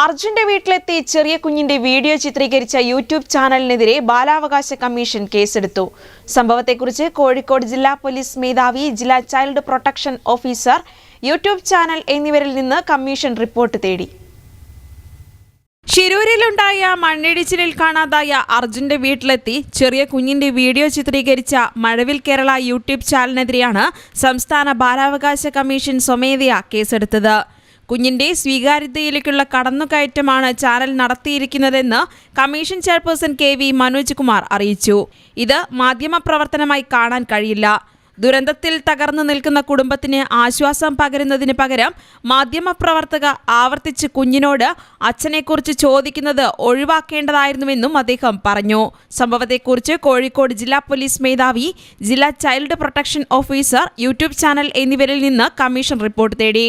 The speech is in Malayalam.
അർജുന്റെ വീട്ടിലെത്തി ചെറിയ കുഞ്ഞിന്റെ വീഡിയോ ചിത്രീകരിച്ച യൂട്യൂബ് ചാനലിനെതിരെ ബാലാവകാശ കമ്മീഷൻ കേസെടുത്തു. സംഭവത്തെക്കുറിച്ച് കോഴിക്കോട് ജില്ലാ പോലീസ് മേധാവി ജില്ലാ child protection officer YouTube channel എന്നിവരിൽ നിന്ന് കമ്മീഷൻ റിപ്പോർട്ട് തേടി. ശിരൂരിലുണ്ടായ മണ്ണിടിച്ചിലിൽ കാണാതായ അർജുന്റെ വീട്ടിലെത്തി ചെറിയ കുഞ്ഞിന്റെ വീഡിയോ ചിത്രീകരിച്ച മഴവിൽ കേരള യൂട്യൂബ് ചാനലിനെതിരെയാണ് സംസ്ഥാന ബാലാവകാശ കമ്മീഷൻ സ്വമേധയാ കേസെടുത്തത്. കുഞ്ഞിന്റെ സ്വീകാര്യതയിലേക്കുള്ള കടന്നുകയറ്റമാണ് channel നടത്തിയിരിക്കുന്നതെന്ന് commission chairperson K V Manoj Kumar അറിയിച്ചു. ഇത് മാധ്യമപ്രവർത്തനമായി കാണാൻ കഴിയില്ല. ദുരന്തത്തിൽ തകർന്നു നിൽക്കുന്ന കുടുംബത്തിന് ആശ്വാസം പകരുന്നതിന് പകരം മാധ്യമപ്രവർത്തക ആവർത്തിച്ച് കുഞ്ഞിനോട് അച്ഛനെക്കുറിച്ച് ചോദിക്കുന്നത് ഒഴിവാക്കേണ്ടതായിരുന്നുവെന്നും അദ്ദേഹം പറഞ്ഞു. സംഭവത്തെക്കുറിച്ച് കോഴിക്കോട് ജില്ലാ പോലീസ് മേധാവി ജില്ലാ child protection officer YouTube channel എന്നിവരിൽ നിന്ന് കമ്മീഷൻ റിപ്പോർട്ട് തേടി.